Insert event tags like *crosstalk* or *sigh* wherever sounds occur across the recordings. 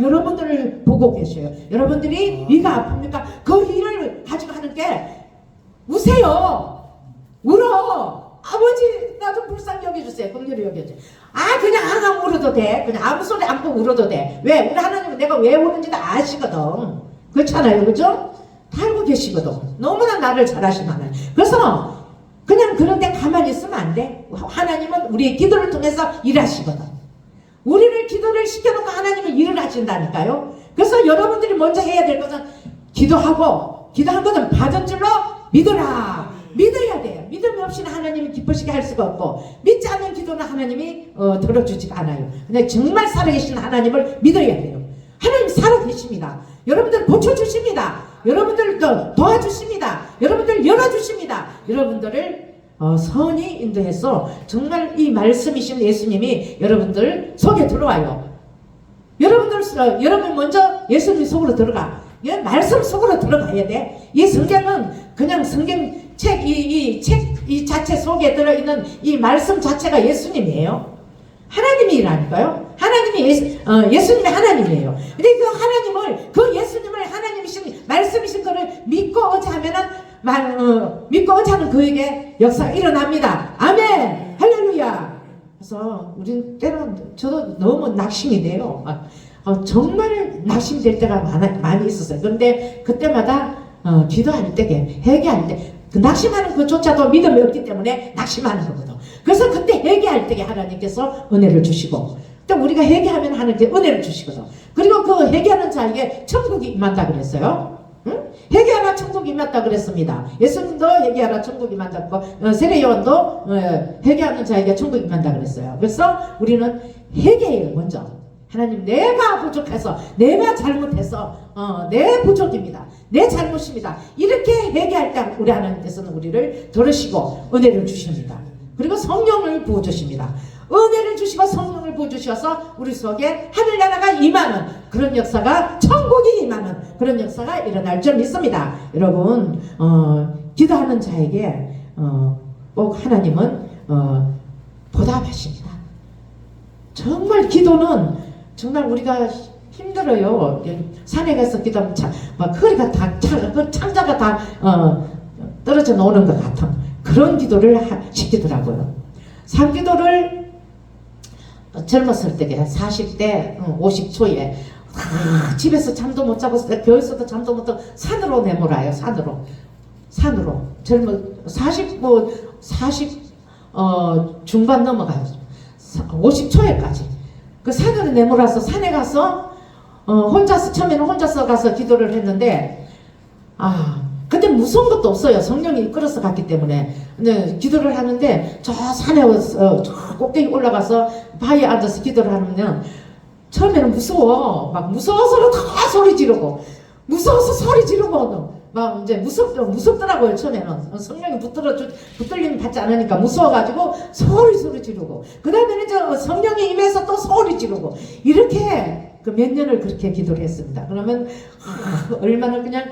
여러분들을 보고 계셔요. 여러분들이 이가 아픕니까? 그 일을 가지고 하는 게 우세요. 울어. 아버지 나 좀 불쌍히 여겨주세요. 긍휼히 여겨주세요. 아 그냥 안 울어도 돼. 그냥 아무 소리 안꼭 울어도 돼. 왜? 우리 하나님은 내가 왜 우는지 다 아시거든. 그렇잖아요. 그죠? 다 알고 계시거든. 너무나 나를 잘하신 하나님. 그래서 그냥 그런데 가만히 있으면 안 돼. 하나님은 우리의 기도를 통해서 일하시거든. 우리를 기도를 시켜놓고 하나님은 일을 하신다니까요. 그래서 여러분들이 먼저 해야 될 것은 기도하고 기도한 것은 받은 줄로 믿어라. 믿어야 돼요. 믿음 없이는 하나님이 기쁘시게 할 수가 없고 믿지 않는 기도는 하나님이 어, 들어주지가 않아요. 근데 정말 살아계신 하나님을 믿어야 돼요. 하나님 살아계십니다. 여러분들 고쳐주십니다. 여러분들 도, 도와주십니다. 여러분들 열어주십니다. 여러분들을 어, 선이 인도해서 정말 이 말씀이신 예수님이 여러분들 속에 들어와요. 여러분들 어, 여러분 먼저 예수님 속으로 들어가. 예, 말씀 속으로 들어가야 돼. 이 성경은 그냥 성경 책이이 자체 속에 들어 있는 이 말씀 자체가 예수님이에요. 하나님이라니까요. 하나님이 예수, 어, 예수님이 하나님이에요. 근데 그 하나님을 그 예수님을 하나님이신 말씀이신 거를 믿고 말, 어, 믿고 하면 그에게 역사가 일어납니다. 아멘. 할렐루야. 그래서 우린 때로는 저도 너무 낙심이 돼요. 아, 어, 정말 낙심될 때가 많아, 많이 있었어요. 그런데 그때마다 어, 기도할 때게 회개할 때 그 낙심하는 그조차도 믿음이 없기 때문에 낙심하는 거거든. 그래서 그때 회개할 때에 하나님께서 은혜를 주시고 또 우리가 회개하면 하나님께 은혜를 주시거든. 그리고 그 회개하는 자에게 천국이 임한다 그랬어요. 응? 회개하라 천국이 임한다 그랬습니다. 예수님도 회개하라 천국이 임한다고 어, 세례요한도 어, 회개하는 자에게 천국이 임한다 그랬어요. 그래서 우리는 회개예요 먼저. 하나님 내가 부족해서 내가 잘못해서 어, 내 부족입니다. 내 잘못입니다. 이렇게 회개할 때 우리 하나님께서는 우리를 들으시고 은혜를 주십니다. 그리고 성령을 부어 주십니다. 은혜를 주시고 성령 을 부어주셔서 우리 속에 하늘나라가 임하는 그런 역사가 천국이 임하는 그런 역사가 일어날 줄 믿습니다. 여러분 어, 기도하는 자에게 어, 꼭 하나님은 어, 보답하십니다. 정말 기도는 정말 우리가 힘들어요. 산에 가서 기도하면 허리가 다, 창, 그 창자가 다 어, 떨어져 나오는 것 같은 그런 기도를 하, 시키더라고요. 산기도를 젊었을 때게 40대, 50초에 아, 집에서 잠도 못 자고 교회에서도 잠도 못 자고 산으로 내몰아요. 산으로. 산으로. 젊은 40, 뭐, 40, 어, 중반 넘어가요. 50초에까지. 그 산으로 내몰아서 산에 가서 어, 혼자서 처음에는 혼자서 가서 기도를 했는데 아 그때 무서운 것도 없어요. 성령이 이끌어서 갔기 때문에. 근데 기도를 하는데 저 산에 어, 저 꼭대기 올라가서 바위에 앉아서 기도를 하면 처음에는 무서워. 막 무서워서 다 소리 지르고 무서워서 소리 지르고 막 이제 무섭 무섭더라고요 처음에는. 성령이 붙들어 주 붙들림 받지 않으니까 무서워가지고 소리 소리 지르고. 그 다음에는 이제 성령이 임해서 또 소리 지르고. 이렇게 그 몇 년을 그렇게 기도를 했습니다. 그러면 아, 얼마나 그냥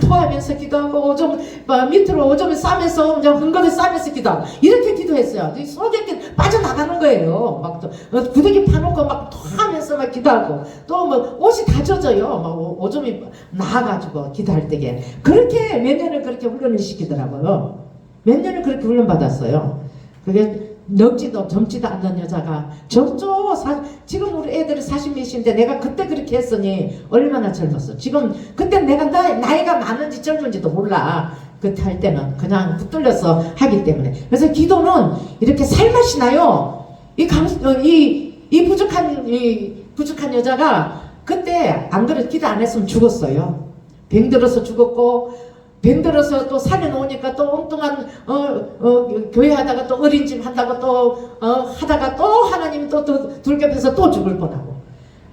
토하면서 기도하고 오줌 막 밑으로 오줌을 싸면서 그냥 흥건을 싸면서 기도하고 이렇게 기도했어요. 이 속에 빠져나가는 거예요. 막 또 구더기 파놓고 막 토하면서 막 기도하고 또 뭐 옷이 다 젖어요. 막 오- 오줌이 나와가지고 기도할 때에 그렇게 몇 년을 그렇게 훈련을 시키더라고요. 몇 년을 그렇게 훈련 받았어요. 그게 늙지도 젊지도 않는 여자가 젊죠. 사, 지금 우리 애들이 40몇인데 내가 그때 그렇게 했으니 얼마나 젊었어. 지금 그때 내가 나, 나이가 많은지 젊은지도 몰라. 그때 할 때는 그냥 붙들려서 하기 때문에. 그래서 기도는 이렇게 살맛이 나요. 이 감, 어, 이, 이 부족한, 이 부족한 여자가 그때 안 그래 기도 안 했으면 죽었어요. 병 들어서 죽었고 병 들어서 또 산에 놓으니까 또 엉뚱한 어, 어, 교회 하다가 또 어린집 한다고 또 어, 하다가 또 하나님 또, 또 돌격해서 또 죽을 뻔하고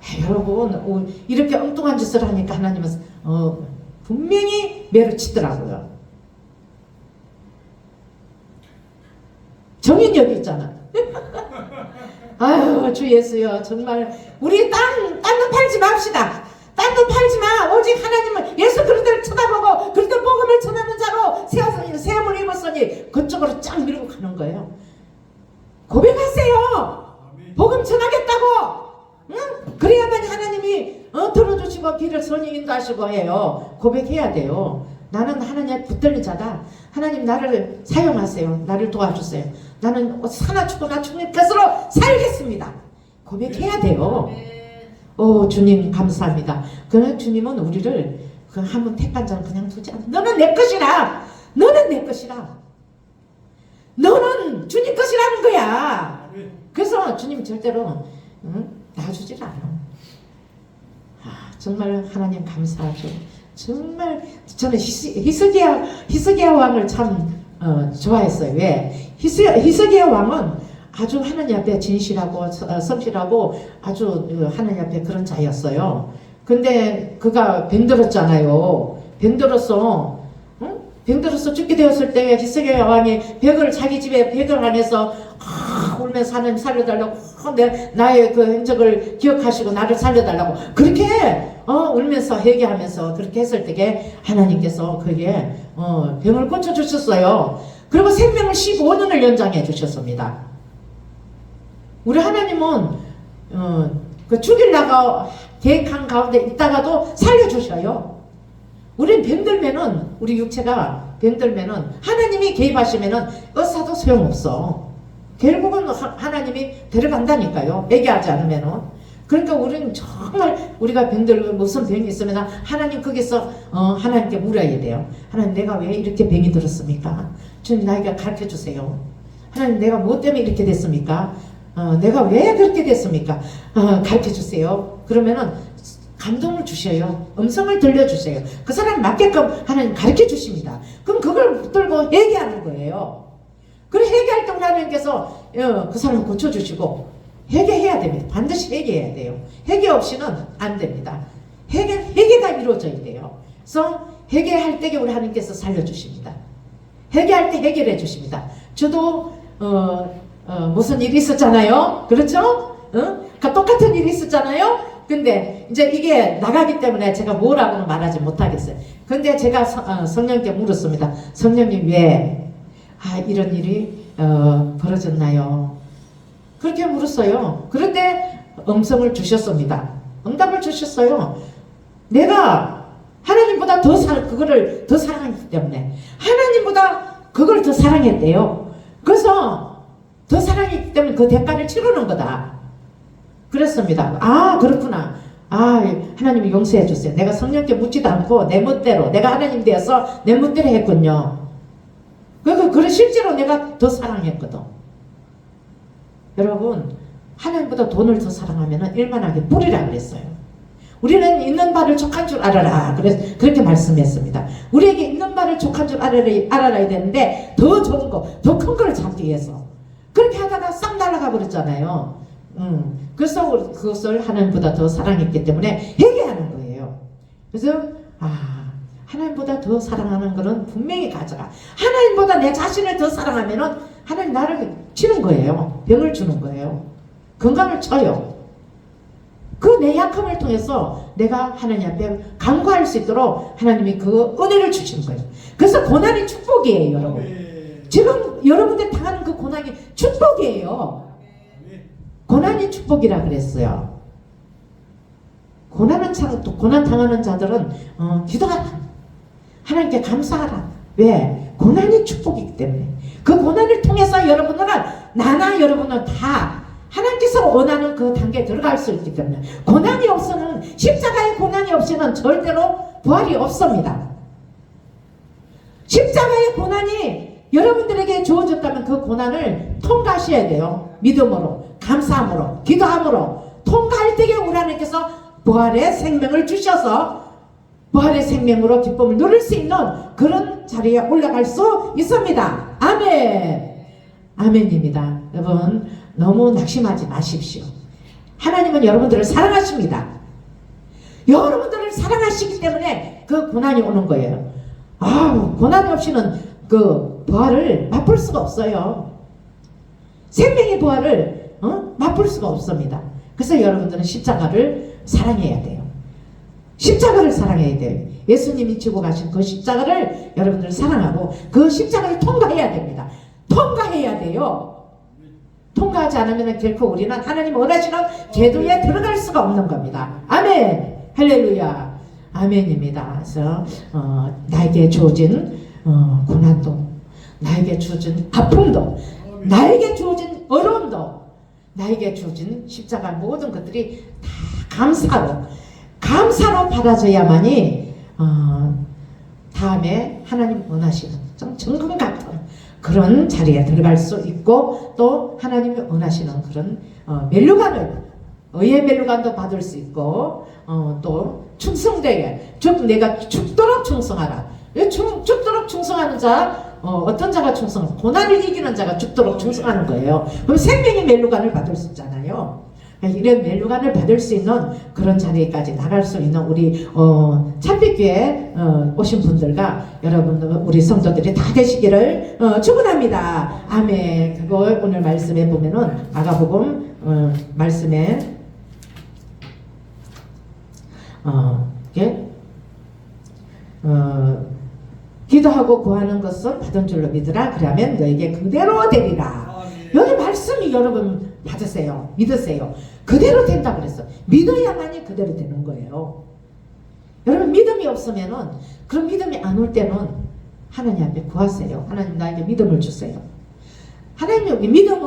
아, 여러분 어, 이렇게 엉뚱한 짓을 하니까 하나님은 어, 분명히 매를 치더라고요. 정인 여기 있잖아. *laughs* 아유 주 예수여 정말 우리 땅 땅도 팔지 맙시다. 땅도 팔지 마. 오직 하나님을 예수 그리스도를 쳐다보고 그리스도 복음을 전하는 자로 세워서 세움을 입었으니 그쪽으로 쫙 밀고 가는 거예요. 고백하세요. 복음 전하겠다고. 응? 그래야만 하나님이 도와주시고 길을 선이 인도하시고 해요. 고백해야 돼요. 나는 하나님 붙들린 자다. 하나님 나를 사용하세요. 나를 도와주세요. 나는 사나 죽거나 죽는 것으로 살겠습니다. 고백해야 돼요. 오 주님 감사합니다. 그러나 주님은 우리를 그 한번 택한 자는 그냥 두지 않아. 너는 내 것이라. 너는 내 것이라. 너는 주님 것이라는 거야. 그래서 주님 절대로 응? 놔주질 않아. 아, 정말 하나님 감사하죠. 정말 저는 히스, 히스기야 히스기야 왕을 참 어, 좋아했어요. 왜? 히스, 히스기야 왕은 아주 하나님 앞에 진실하고 서- 어, 성실하고 아주 어, 하나님 앞에 그런 자였어요. 근데 그가 병들었잖아요. 병들었어. 응? 병들어서 죽게 되었을 때 히스기야 왕이 벽을 자기 집에 벽을 안에서 아, 울면서 하나님 살려달라고 아, 내, 나의 그 행적을 기억하시고 나를 살려달라고 그렇게 어, 울면서 회개하면서 그렇게 했을 때에 하나님께서 그게 어, 병을 고쳐주셨어요. 그리고 생명을 15년을 연장해 주셨습니다. 우리 하나님은 어, 그 죽일라가 계획한 가운데 있다가도 살려주셔요. 우린 병들면은 우리 육체가 병들면은 하나님이 개입하시면은 의사도 소용없어. 결국은 하- 하나님이 데려간다니까요. 얘기하지 않으면은. 그러니까 우리는 정말 우리가 병들고 무슨 병이 있으면 하나님 거기서 어, 하나님께 물어야 돼요. 하나님 내가 왜 이렇게 병이 들었습니까? 주님 나에게 가르쳐 주세요. 하나님 내가 뭐 때문에 이렇게 됐습니까? 어, 내가 왜 그렇게 됐습니까? 어, 가르쳐 주세요. 그러면은 감동을 주셔요. 음성을 들려주세요. 그 사람 맞게끔 하나님 가르쳐 주십니다. 그럼 그걸 붙들고 얘기하는 거예요. 그래 회개할 때 하나님께서 어, 그 사람을 고쳐주시고 회개해야 됩니다. 반드시 회개해야 돼요. 회개 없이는 안 됩니다. 회개, 회개가 이루어져야 돼요. 그래서 회개할 때 우리 하나님께서 살려주십니다. 회개할 때 해결해 주십니다. 저도 어, 어, 무슨 일이 있었잖아요. 그렇죠? 어? 그 똑같은 일이 있었잖아요. 근데 이제 이게 나가기 때문에 제가 뭐라고는 말하지 못하겠어요. 근데 제가 성, 어, 성령께 물었습니다. 성령님 왜 아, 이런 일이 어, 벌어졌나요? 그렇게 물었어요. 그런데 음성을 주셨습니다. 응답을 주셨어요. 내가 하나님보다 더 사랑, 그거를 더 사랑했기 때문에 하나님보다 그걸 더 사랑했대요. 그래서 더 사랑했기 때문에 그 대가를 치르는 거다. 그랬습니다. 아 그렇구나. 아 하나님이 용서해 주세요. 내가 성령께 묻지도 않고 내 멋대로 내가 하나님 되어서 내 멋대로 했군요. 그러니까 그래 실제로 내가 더 사랑했거든. 여러분 하나님보다 돈을 더 사랑하면 일만하게 뿌리라 그랬어요. 우리는 있는 바를 족한 줄 알아라. 그래서 그렇게 말씀했습니다. 우리에게 있는 바를 족한 줄 알아야, 알아야 되는데 더 좋은 거, 더큰 거를 잡기 위해서 그렇게 하다가 싹 날아가 버렸잖아요. 음, 그래서 그것을 하나님보다 더 사랑했기 때문에 회개하는 거예요. 그래서 아 하나님보다 더 사랑하는 거는 분명히 가져가. 하나님보다 내 자신을 더 사랑하면은 하나님 나를 치는 거예요. 병을 주는 거예요. 건강을 쳐요. 그 내 약함을 통해서 내가 하나님 앞에 간구할 수 있도록 하나님이 그 은혜를 주시는 거예요. 그래서 고난이 축복이에요, 여러분. 지금 여러분들 당하는 그 고난이 축복이에요. 고난이 축복이라 그랬어요. 고난은 참, 또 고난 당하는 자들은 어, 기도하라. 하나님께 감사하라. 왜? 고난이 축복이기 때문에. 그 고난을 통해서 여러분들은 나나 여러분은 다 하나님께서 원하는 그 단계에 들어갈 수 있기 때문에 고난이 없으면 십자가의 고난이 없이는 절대로 부활이 없습니다. 십자가의 고난이 여러분들에게 주어졌다면 그 고난을 통과하셔야 돼요. 믿음으로, 감사함으로, 기도함으로 통과할 때에 우리 하나님께서 부활의 생명을 주셔서 부활의 생명으로 기쁨을 누릴 수 있는 그런 자리에 올라갈 수 있습니다. 아멘. 아멘입니다. 여러분 너무 낙심하지 마십시오. 하나님은 여러분들을 사랑하십니다. 여러분들을 사랑하시기 때문에 그 고난이 오는 거예요. 아, 고난이 없이는 그 부활을 맛볼 수가 없어요. 생명의 부활을 어? 맛볼 수가 없습니다. 그래서 여러분들은 십자가를 사랑해야 돼요. 십자가를 사랑해야 돼요. 예수님이 지고 가신 그 십자가를 여러분들 사랑하고 그 십자가를 통과해야 됩니다. 통과해야 돼요. 통과하지 않으면 결코 우리는 하나님 원하시는 궤도에 들어갈 수가 없는 겁니다. 아멘. 할렐루야. 아멘입니다. 그래서 어, 나에게 주어진 어, 고난도, 나에게 주어진 아픔도, 나에게 주어진 어려움도, 나에게 주어진 십자가 모든 것들이 다 감사로, 감사로 받아져야만이 어, 다음에 하나님 원하시는 좀 정금 같은 그런 자리에 들어갈 수 있고 또 하나님이 원하시는 그런 어, 멜루간을 의의 멜루간도 받을 수 있고 어, 또 충성되게 죽 내가 죽도록 충성하라. 죽도록 충성하는 자 어, 떤 자가 충성? 고난을 이기는 자가 죽도록 충성하는 거예요. 그럼 생명의 멜루간을 받을 수 있잖아요. 이런 멜루간을 받을 수 있는 그런 자리까지 나갈 수 있는 우리 어, 참빛교회 어, 오신 분들과 여러분 우리 성도들이 다 되시기를 어, 축원합니다. 아멘. 그거 오늘 말씀에 보면은 마가복음 어, 말씀에 어, 이게 어, 기도하고 구하는 것은 받은 줄로 믿으라. 그러면 너에게 그대로 되리라. 여기 말씀이 여러분 받으세요. 믿으세요. 그대로 된다 그랬어. 믿어야만이 그대로 되는 거예요. 여러분 믿음이 없으면은 그런 믿음이 안 올 때는 하나님 앞에 구하세요. 하나님 나에게 믿음을 주세요. 하나님 여기 믿음은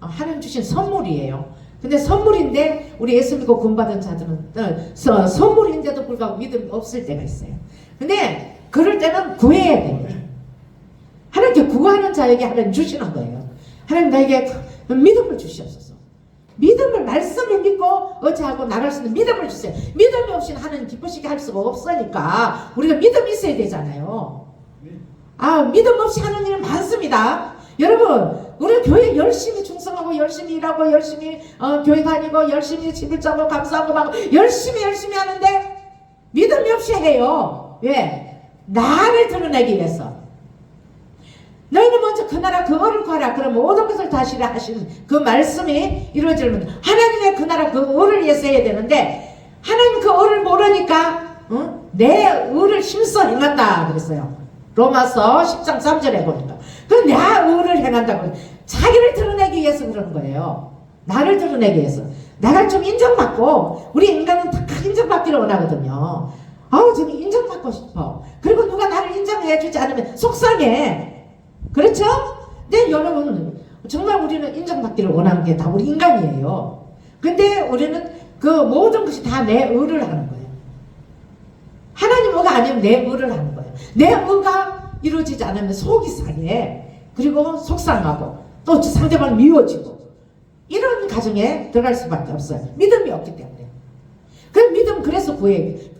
어, 하나님 주신 선물이에요. 근데 선물인데 우리 예수 믿고 구원받은 자들은 어, 서- 선물인데도 불구하고 믿음이 없을 때가 있어요. 근데 그럴 때는 구해야 됩니다. 하나님께 구하는 자에게 하나님 주시는 거예요. 하나님 나에게 그 믿음을 주시옵소서. 믿음을 말씀을 믿고 어찌하고 나갈 수 있는 믿음을 주세요. 믿음이 없이는 하나님 기쁘시게 할 수가 없으니까 우리가 믿음이 있어야 되잖아요. 아 믿음 없이 하는 일은 많습니다. 여러분 우리 교회 열심히 충성하고 열심히 일하고 열심히 어, 교회 다니고 열심히 집을 짜고 감사하고 막 열심히 열심히 하는데 믿음이 없이 해요. 왜? 나를 드러내기 위해서. 너희는 먼저 그 나라 그 을을 구하라. 그럼 모든 것을 다시라 하신 그 말씀이 이루어지면 하나님의 그 나라 그 을을 위해서 해야 되는데 하나님 그 을을 모르니까 어? 내 을을 힘써 행한다 그랬어요. 로마서 10장 3절에 보니까 그내 을을 행한다고 자기를 드러내기 위해서 그러는 거예요. 나를 드러내기 위해서 나를 좀 인정받고 우리 인간은 다 인정받기를 원하거든요. 아우 저는 인정받고 싶어. 그리고 누가 나를 인정해 주지 않으면 속상해. 그렇죠? 네, 여러분, 정말 우리는 인정받기를 원하는 게 다 우리 인간이에요. 근데 우리는 그 모든 것이 다 내 의를 하는 거예요. 하나님 의가 아니면 내 의를 하는 거예요. 내 의가 이루어지지 않으면 속이 상해. 그리고 속상하고 또 상대방 미워지고 이런 가정에 들어갈 수밖에 없어요. 믿음이 없기 때문에. 그 믿음 그래서 구해. 그래서 믿음은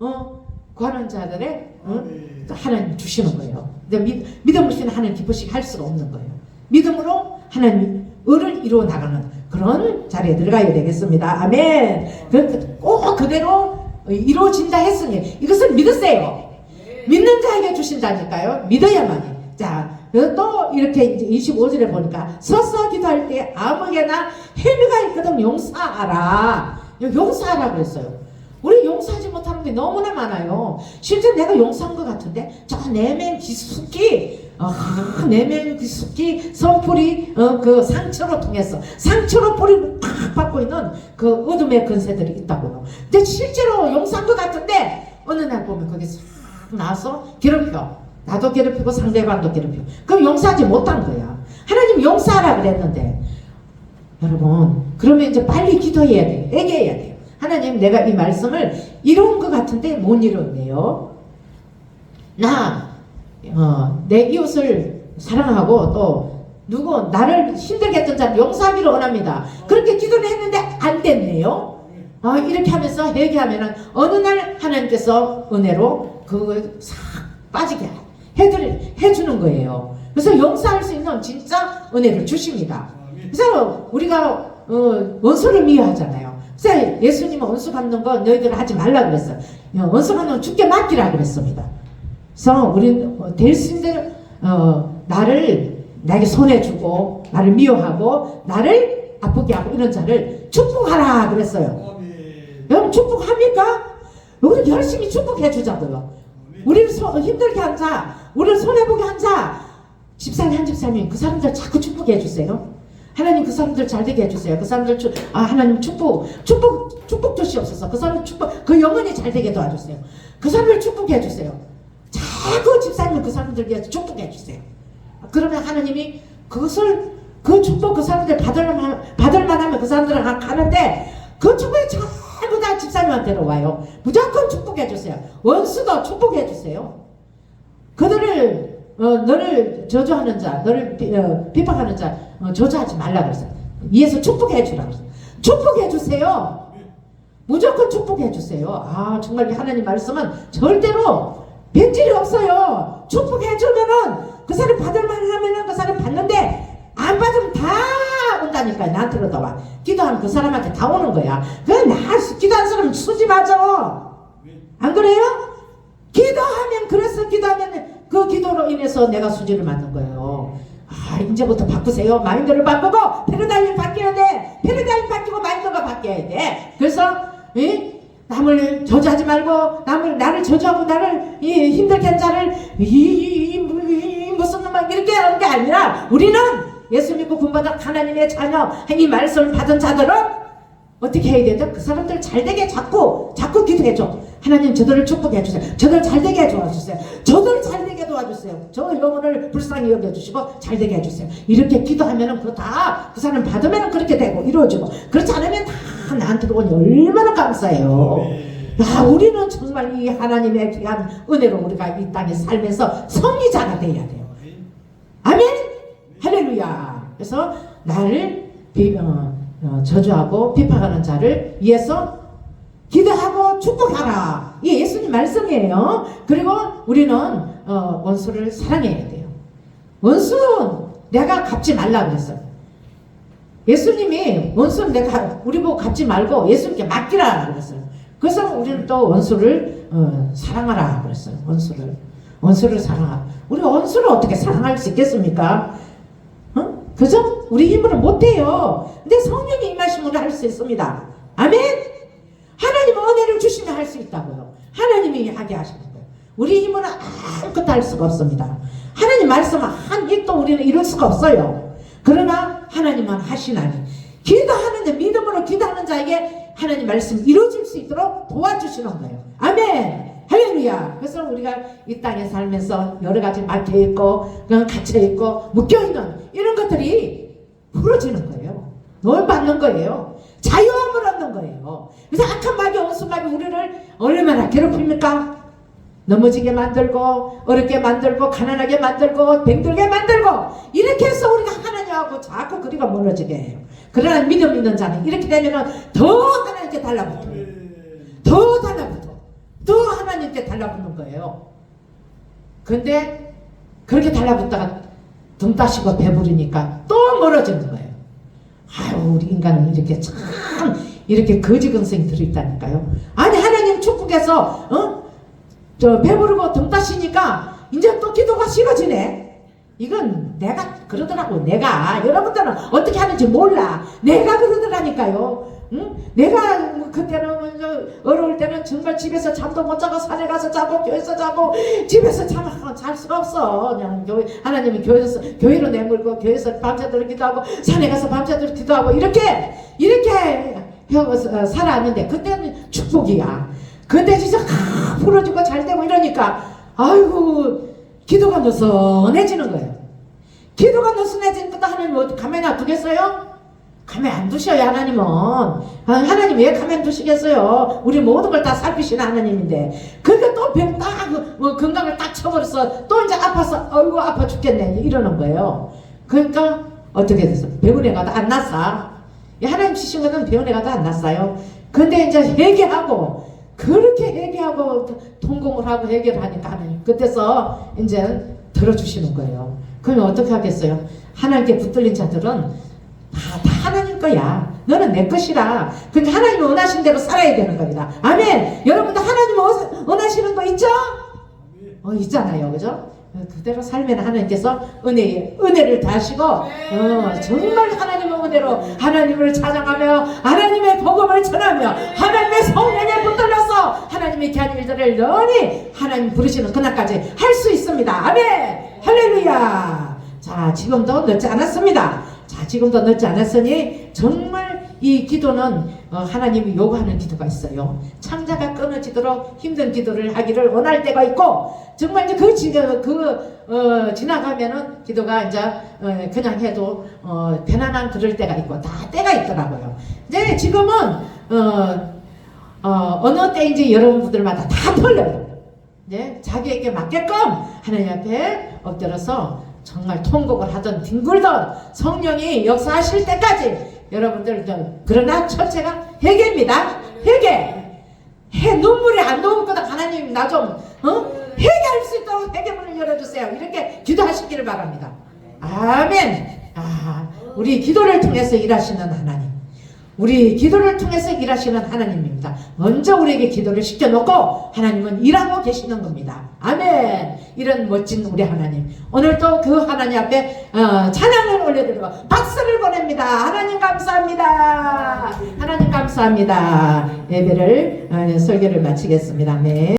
어 구하는 자들의 어? 하나님 주시는 거예요. 근데 믿, 믿음 없이는 하나님 기쁘시게 할 수가 없는 거예요. 믿음으로 하나님 을을 이루어 나가는 그런 자리에 들어가야 되겠습니다. 아멘. 그, 그, 꼭 그대로 이루어진다 했으니 이것을 믿으세요. 믿는 자에게 주신다니까요. 믿어야만이. 자, 그또 이렇게 이제 25절에 보니까 서서 기도할 때 아무개나 행위가 있거든 용서하라. 용서하라 그랬어요. 우리 용서하지 못하는 게 너무나 많아요. 실제 내가 용서한 것 같은데 저 내면 기숙기 아, 내면 기숙기 선풀이 어, 그 상처로 통해서 상처로 뿌리를 팍 받고 있는 그 어둠의 근세들이 있다고요. 근데 실제로 용서한 것 같은데 어느 날 보면 거기 싹 나와서 괴롭혀. 나도 괴롭히고 상대방도 괴롭혀. 그럼 용서하지 못한 거야. 하나님 용서하라 그랬는데 여러분 그러면 이제 빨리 기도해야 돼요. 애계해야 돼요. 하나님 내가 이 말씀을 이룬 것 같은데 못 이뤘네요. 나, 어, 내 이웃을 사랑하고 또 누구 나를 힘들게 했던 자를 용서하기를 원합니다. 그렇게 기도를 했는데 안 됐네요. 아, 이렇게 하면서 회개하면은 어느 날 하나님께서 은혜로 그걸 싹 빠지게 해드리, 해주는 거예요. 그래서 용서할 수 있는 진짜 은혜를 주십니다. 그래서 우리가 어, 원수를 미워하잖아요. 그래서 예수님은 원수 갚는 거 너희들 하지 말라 그랬어요. 어, 원수 갚는 건 죽게 맡기라 그랬습니다. 그래서 우리는 어, 될수 있는 어, 나를 나에게 손해 주고 나를 미워하고 나를 아프게 하고 이런 자를 축복하라 그랬어요. 여러분 축복합니까? 우리 열심히 축복해 주자고요. 우리를 소- 힘들게 한 자, 우리를 손해보게 한 자, 집사님 한 집사님 그 사람들 자꾸 축복해 주세요. 하나님 그 사람들 잘 되게 해주세요. 그 사람들 축, 아 하나님 축복, 축복, 축복 주시옵소서. 그 사람 축복, 그 영혼이 잘 되게 도와주세요. 그 사람을 축복해 주세요. 자꾸 집사님 그 사람들 위해서 축복해 주세요. 그러면 하나님이 그것을 그 축복 그 사람들 받을 만 받을 만 하면 그 사람들은 가- 가는데 그 축복이 전부 다 집사님한테로 와요. 무조건 축복해 주세요. 원수도 축복해 주세요. 그들을 어, 너를 저주하는 자, 너를 비, 어, 핍박하는 자 어, 저주하지 말라 그랬어요. 위에서 축복해 주라 그랬어요. 축복해 주세요. 무조건 축복해 주세요. 아 정말 이 하나님 말씀은 절대로 변질이 없어요. 축복해 주면은 그 사람 받을 만 하면은 그 사람 받는데 안 받으면 다 온다니까요. 나한테로 다 와. 기도하면 그 사람한테 다 오는 거야. 그나 기도한 사람 수지 맞아. 안 그래요? 기도하면 그래서 기도하면 인해서 내가 수지를 맞는 거예요. 아 이제부터 바꾸세요. 마인드를 바꾸고 패러다임 바뀌어야 돼. 패러다임 바뀌고 마인드가 바뀌어야 돼. 그래서 이 남을 저주하지 말고 남을 나를 저주하고 나를 이 힘들게 한 자를 이, 이, 이, 이 무슨 놈아 이렇게 하는 게 아니라 우리는 예수 믿고 군받은 하나님의 자녀 이 말씀을 받은 자들은 어떻게 해야 되죠? 그 사람들 잘 되게 자꾸 자꾸 기도해 줘. 하나님 저들을 축복해 주세요. 저들 잘 되게 도와주세요. 저들 잘 되게 도와주세요. 저 영혼을 불쌍히 여겨주시고 잘 되게 해주세요. 이렇게 기도하면은 그거 다그 사람 받으면은 그렇게 되고 이루어지고 그렇지 않으면 다 나한테 오니 얼마나 감사해요. 야, 우리는 정말 이 하나님의 귀한 은혜로 우리가 이 땅에 살면서 성리자가 돼야 돼요. 아멘. 할렐루야. 그래서 나를 비, 어, 어, 저주하고 비판하는 자를 위해서 기도하고 축복하라. 이게 예수님 말씀이에요. 그리고 우리는 어, 원수를 사랑해야 돼요. 원수는 내가 갚지 말라 그랬어요. 예수님이 원수는 내가 우리 보고 갚지 말고 예수님께 맡기라 그랬어요. 그래서 우리는 또 원수를 어, 사랑하라 그랬어요. 원수를 원수를 사랑하라. 우리 원수를 어떻게 사랑할 수 있겠습니까? 어? 그죠? 우리 힘으로 못해요. 근데 성령이 임하심으로 할 수 있습니다. 아멘. 하나님 은혜를 주시면 할 수 있다고요. 하나님이 하게 하시는 거예요. 우리 힘으로는 아무것도 할 수가 없습니다. 하나님 말씀은 한 입도 우리는 이룰 수가 없어요. 그러나 하나님은 하시나니 기도하는데 믿음으로 기도하는 자에게 하나님 말씀 이루어질 수 있도록 도와주시는 거예요. 아멘. 할렐루야. 그래서 우리가 이 땅에 살면서 여러 가지 막혀 있고 그냥 갇혀 있고 묶여 있는 이런 것들이 풀어지는 거예요. 뭘 받는 거예요. 자유함을 얻는 거예요. 그래서 악한 마귀, 온수 마귀 우리를 얼마나 괴롭힙니까? 넘어지게 만들고 어렵게 만들고 가난하게 만들고 병들게 만들고 이렇게 해서 우리가 하나님하고 자꾸 거리가 멀어지게 해요. 그러나 믿음 있는 자는 이렇게 되면은 더 하나님께 달라붙어요. 더 달라붙어. 더 하나님께 달라붙는 거예요. 근데 그렇게 달라붙다가 등 따시고 배부르니까 또 멀어지는 거예요. 아유 우리 인간은 이렇게 참 이렇게 거지근성이 들어있다니까요. 아니 하나님 축복해서 어? 저 배부르고 등 따시니까 이제 또 기도가 싫어지네. 이건 내가 그러더라고. 내가 여러분들은 어떻게 하는지 몰라. 내가 그러더라니까요. 응? 내가 뭐 그때는 어려울 때는 정말 집에서 잠도 못 자고 산에 가서 자고 교회에서 자고 집에서 잠잘 수가 없어. 그냥 교회 하나님이 교회에서 교회로 내몰고 교회에서 밤새도록 기도하고 산에 가서 밤새도록 기도하고 이렇게 이렇게 해 어, 살아왔는데 그때는 축복이야. 근데 진짜 가 풀어지고 잘 되고 이러니까 아이고 기도가 느슨해지는 거예요. 기도가 느슨해지니까 하나님 가만히 놔두겠어요? 가만 안 두셔요 하나님은. 아, 하나님 왜 가만 두시겠어요? 우리 모든 걸 다 살피시는 하나님인데. 그러니까 또병딱 뭐, 건강을 딱 쳐버려서 또 이제 아파서 어이구 아파 죽겠네. 이러는 거예요. 그러니까 어떻게 됐어? 병원에 가도 안 났어. 이 하나님 주신 거는 병원에 가도 안 났어요. 근데 이제 회개하고 그렇게 회개하고 통곡을 하고 해결하니까 하나님 그때서 이제 들어주시는 거예요. 그러면 어떻게 하겠어요? 하나님께 붙들린 자들은 다, 다 거야. 너는 내 것이라. 그러니까 하나님이 원하신 대로 살아야 되는 겁니다. 아멘. 여러분도 하나님 원- 원하시는 거 있죠? 어, 있잖아요. 그죠? 그대로 살면 하나님께서 은혜, 은혜를 다시고, 어, 정말 하나님의 은혜로 하나님을 찬양하며, 하나님의 복음을 전하며, 하나님의 성령에 붙들려서 하나님의 귀한 일들을 너니 하나님 부르시는 그날까지 할 수 있습니다. 아멘! 할렐루야! 자, 지금도 늦지 않았습니다. 자, 지금도 늦지 않았으니 정말 이 기도는 어, 하나님이 요구하는 기도가 있어요. 창자가 끊어지도록 힘든 기도를 하기를 원할 때가 있고 정말 이제 그 그 어, 지나가면은 기도가 이제 어, 그냥 해도 어, 편안한 그럴 때가 있고 다 때가 있더라고요. 이제 지금은 어, 어, 어느 때인지 여러분들마다 다 틀려요. 이제 자기에게 맞게끔 하나님 앞에 엎드려서 정말 통곡을 하던 뒹굴던 성령이 역사하실 때까지 여러분들 저 그러나 첫째가 회개입니다. 회개. 해 눈물이 안 나오거든 하나님 나 좀 어? 회개할 수 있도록 회개문을 열어주세요. 이렇게 기도하시기를 바랍니다. 아멘. 아 우리 기도를 통해서 일하시는 하나님. 우리 기도를 통해서 일하시는 하나님입니다. 먼저 우리에게 기도를 시켜놓고 하나님은 일하고 계시는 겁니다. 아멘. 이런 멋진 우리 하나님. 오늘도 그 하나님 앞에 어, 찬양을 올려드리고 박수를 보냅니다. 하나님 감사합니다. 하나님 감사합니다. 예배를 어, 설교를 마치겠습니다. 아멘.